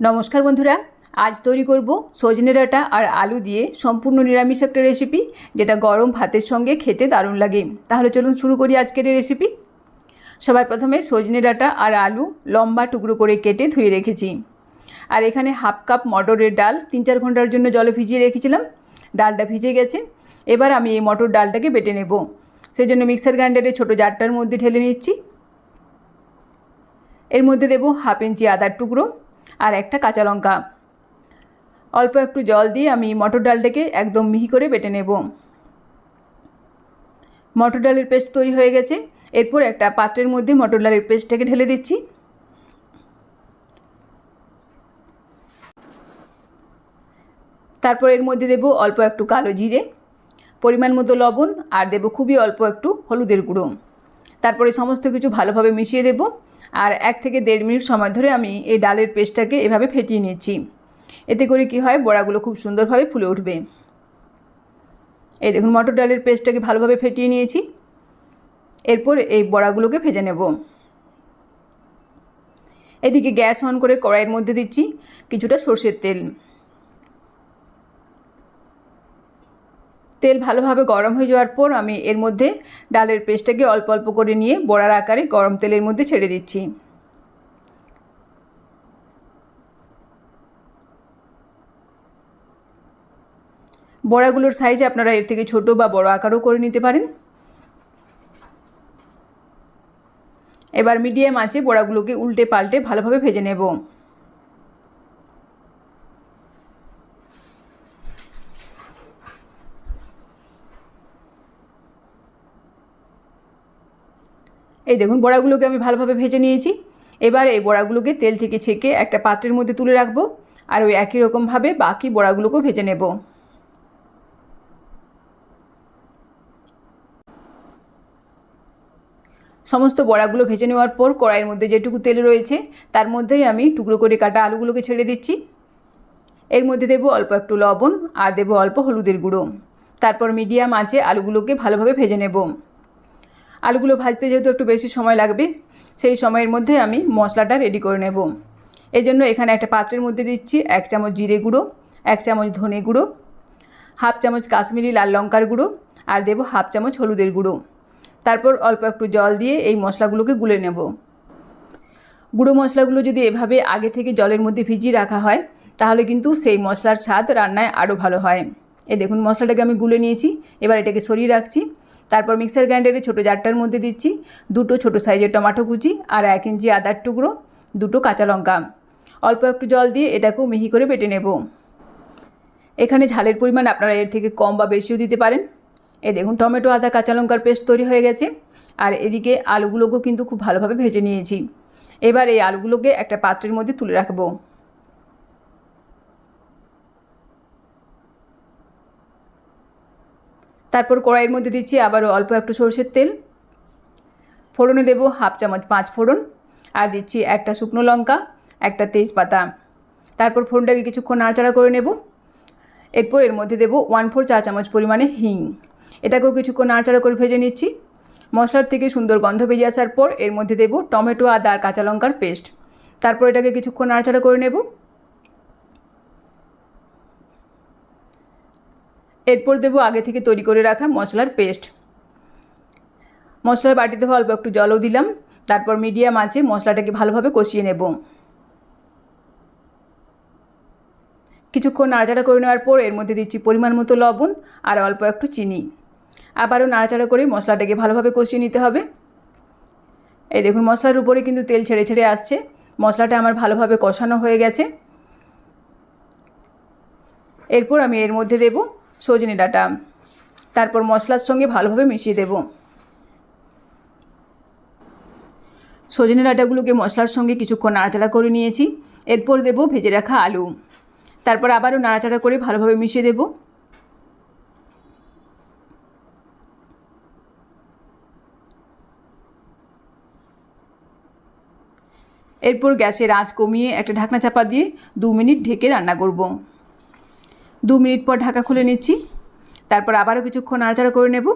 নমস্কার বন্ধুরা, আজ তৈরি করব সজনে ডাঁটা আর আলু দিয়ে সম্পূর্ণ নিরামিষ একটা রেসিপি যেটা গরম ভাতের সঙ্গে খেতে দারুণ লাগে। তাহলে চলুন শুরু করি আজকের এই রেসিপি সবার প্রথমে সজনে ডাঁটা আর আলু লম্বা টুকরো করে কেটে ধুয়ে রেখেছি। আর এখানে হাফ কাপ মটরের ডাল তিন চার ঘণ্টার জন্য জলে ভিজিয়ে রেখেছিলাম। ডালটা ভিজে গেছে। এবার আমি এই মটর ডালটাকে বেটে নেব। সেই জন্য মিক্সার গ্রাইন্ডারে ছোটো জারটার মধ্যে ঢেলে নিচ্ছি। এর মধ্যে দেব হাফ ইঞ্চি আদার টুকরো। আর একটা কাঁচা লঙ্কা। অল্প একটু জল দিয়ে আমি মটর ডালটাকে একদম মিহি করে বেটে নেব। মটর ডালের পেস্ট তৈরি হয়ে গেছে। এরপর একটা পাত্রের মধ্যে মটর ডালের পেস্টটাকে ঢেলে দিচ্ছি। তারপর এর মধ্যে দেব অল্প একটু কালো জিরে, পরিমাণ মতো লবণ, আর দেব খুবই অল্প একটু হলুদের গুঁড়ো। তারপরে সমস্ত কিছু ভালোভাবে মিশিয়ে দেব। আর এক থেকে দেড় মিনিট সময় ধরে আমি এই ডালের পেস্টটাকে এভাবে ফেটিয়ে নিয়েছি। এতে করে কি হয়, বড়াগুলো খুব সুন্দরভাবে ফুলে উঠবে। এই দেখুন, মটর ডালের পেস্টটাকে ভালোভাবে ফেটিয়ে নিয়েছি। এরপর এই বড়াগুলোকে ভেজে নেব। এদিকে গ্যাস অন করে কড়াইয়ের মধ্যে দিচ্ছি কিছুটা সর্ষের তেল। তেল ভালোভাবে গরম হয়ে যাওয়ার পর আমি এর মধ্যে ডালের পেস্টটাকে অল্প অল্প করে নিয়ে বড়ার আকারে গরম তেলের মধ্যে ছেড়ে দিচ্ছি। বড়াগুলোর সাইজ আপনারা এর থেকে ছোট বা বড় আকারও করে নিতে পারেন। এবার মিডিয়াম আছে বড়াগুলোকে উল্টে পাল্টে ভালোভাবে ভেজে নেব। এই দেখুন, বড়াগুলোকে আমি ভালোভাবে ভেজে নিয়েছি। এবার এই বড়াগুলোকে তেল থেকে ছেঁকে একটা পাত্রের মধ্যে তুলে রাখব আর ওই একই রকমভাবে বাকি বড়াগুলোকেও ভেজে নেব। সমস্ত বড়াগুলো ভেজে নেওয়ার পর কড়াইয়ের মধ্যে যেটুকু তেল রয়েছে, তার মধ্যেই আমি টুকরো করে কাটা আলুগুলোকে ছেড়ে দিচ্ছি। এর মধ্যে দেবো অল্প একটু লবণ আর দেবো অল্প হলুদের গুঁড়ো। তারপর মিডিয়াম আঁচে আলুগুলোকে ভালোভাবে ভেজে নেব। আলুগুলো ভাজতে যেহেতু একটু বেশি সময় লাগবে, সেই সময়ের মধ্যে আমি মশলাটা রেডি করে নেব। এই জন্য এখানে একটা পাত্রের মধ্যে দিচ্ছি এক চামচ জিরে গুঁড়ো, এক চামচ ধনে গুঁড়ো, হাফ চামচ কাশ্মীরি লাল লঙ্কার গুঁড়ো আর দেবো হাফ চামচ হলুদের গুঁড়ো। তারপর অল্প একটু জল দিয়ে এই মশলাগুলোকে গুলে নেব। গুঁড়ো মশলাগুলো যদি এভাবে আগে থেকে জলের মধ্যে ভিজিয়ে রাখা হয়, তাহলে কিন্তু সেই মশলার স্বাদ রান্নায় আরও ভালো হয়। এ দেখুন, মশলাটাকে আমি গুলে নিয়েছি, এবার এটাকে সরিয়ে রাখছি। তারপর মিক্সার গ্রাইন্ডারে ছোটো জারটার মধ্যে দিচ্ছি দুটো ছোটো সাইজের টমাটো কুচি আর এক ইঞ্চি আদার টুকরো, দুটো কাঁচা লঙ্কা। অল্প একটু জল দিয়ে এটাকেও মিহি করে বেটে নেব। এখানে ঝালের পরিমাণ আপনারা এর থেকে কম বা বেশিও দিতে পারেন। এ দেখুন, টমেটো, আদা, কাঁচা লঙ্কার পেস্ট তৈরি হয়ে গেছে। আর এদিকে আলুগুলোকেও কিন্তু খুব ভালোভাবে ভেজে নিয়েছি। এবার এই আলুগুলোকে একটা পাত্রের মধ্যে তুলে রাখব। তারপর কড়াইয়ের মধ্যে দিচ্ছি আবারও অল্প একটু সরষের তেল। ফোড়নে দেব হাফ চামচ পাঁচ ফোড়ন আর দিচ্ছি একটা শুকনো লঙ্কা, একটা তেজপাতা। তারপর ফোড়নটাকে কিছুক্ষণ নাড়াচাড়া করে নেব। এরপর এর মধ্যে দেব ওয়ান ফোর চা চামচ পরিমাণে হিং। এটাকেও কিছুক্ষণ নাড়াচাড়া করে ভেজে নিচ্ছি। মশলার থেকে সুন্দর গন্ধ বেরিয়ে আসার পর এর মধ্যে দেব টমেটো, আদা আর কাঁচা লঙ্কার পেস্ট। তারপর এটাকে কিছুক্ষণ নাড়াচাড়া করে নেব। এরপর দেবো আগে থেকে তৈরি করে রাখা মশলার পেস্ট। মশলার বাটিতে অল্প একটু জলও দিলাম, তারপর মিডিয়াম আছে মশলাটাকে ভালোভাবে কষিয়ে নেব। কিছুক্ষণ নাড়াচাড়া করে নেওয়ার পর এর মধ্যে দিচ্ছি পরিমাণ মতো লবণ আর অল্প একটু চিনি। আবারও নাড়াচাড়া করে মশলাটাকে ভালোভাবে কষিয়ে নিতে হবে। এই দেখুন, মশলার উপরে কিন্তু তেল ছেড়ে ছেড়ে আসছে। মশলাটা আমার ভালোভাবে কষানো হয়ে গেছে। এরপর আমি এর মধ্যে দেব সজনে ডাঁটা, তারপর মশলার সঙ্গে ভালোভাবে মিশিয়ে দেব। সজনে ডাঁটাগুলোকে মশলার সঙ্গে কিছুক্ষণ নাড়াচাড়া করে নিয়েছি। এরপর দেব ভেজে রাখা আলু। তারপর আবারও নাড়াচাড়া করে ভালোভাবে মিশিয়ে দেব। এরপর গ্যাসের আঁচ কমিয়ে একটা ঢাকনা চাপা দিয়ে দু মিনিট ঢেকে রান্না করব। দু মিনিট পর ঢাকা খুলে নিচ্ছি। তারপর আবারও কিছুক্ষণ নাড়াচাড়া করে নেব।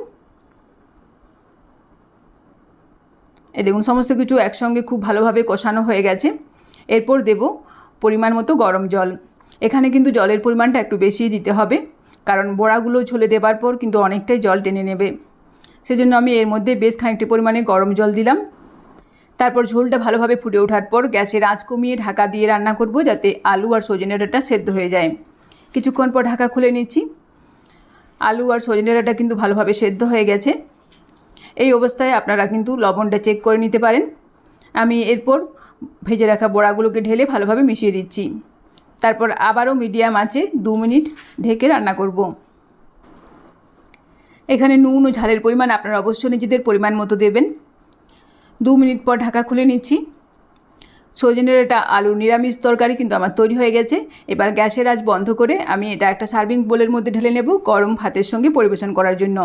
এই দেখুন, সমস্ত কিছু একসঙ্গে খুব ভালোভাবে কষানো হয়ে গেছে। এরপর দেব পরিমাণ মতো গরম জল। এখানে কিন্তু জলের পরিমাণটা একটু বেশি দিতে হবে, কারণ বড়াগুলো ঝোলে দেবার পর কিন্তু অনেকটাই জল টেনে নেবে। সেজন্য আমি এর মধ্যে বেশ খানিকটি পরিমাণে গরম জল দিলাম। তারপর ঝোলটা ভালোভাবে ফুটে ওঠার পর গ্যাসের আঁচ কমিয়ে ঢাকা দিয়ে রান্না করব, যাতে আলু আর সজনে ডাঁটা সেদ্ধ হয়ে যায়। কিছুক্ষণ পর ঢাকা খুলে নিচ্ছি। আলু আর সজনে ডাঁটা কিন্তু ভালোভাবে সেদ্ধ হয়ে গেছে। এই অবস্থায় আপনারা কিন্তু লবণটা চেক করে নিতে পারেন। আমি এরপর ভেজে রাখা বড়াগুলোকে ঢেলে ভালোভাবে মিশিয়ে দিচ্ছি। তারপর আবারও মিডিয়াম আঁচে দু মিনিট ঢেকে রান্না করব। এখানে নুন ও ঝালের পরিমাণ আপনারা অবশ্যই নিজেদের পরিমাণ মতো দেবেন। দু মিনিট পর ঢাকা খুলে নিচ্ছি। সজনের এটা আলু নিরামিষ তরকারি কিন্তু আমার তৈরি হয়ে গেছে। এবার গ্যাসের আজ বন্ধ করে আমি এটা একটা সার্ভিং বোলের মধ্যে ঢেলে নেব গরম ভাতের সঙ্গে পরিবেশন করার জন্য।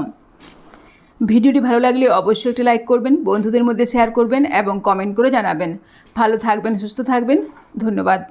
ভিডিওটি ভালো লাগলে অবশ্যই একটি লাইক করবেন, বন্ধুদের মধ্যে শেয়ার করবেন এবং কমেন্ট করে জানাবেন। ভালো থাকবেন, সুস্থ থাকবেন। ধন্যবাদ।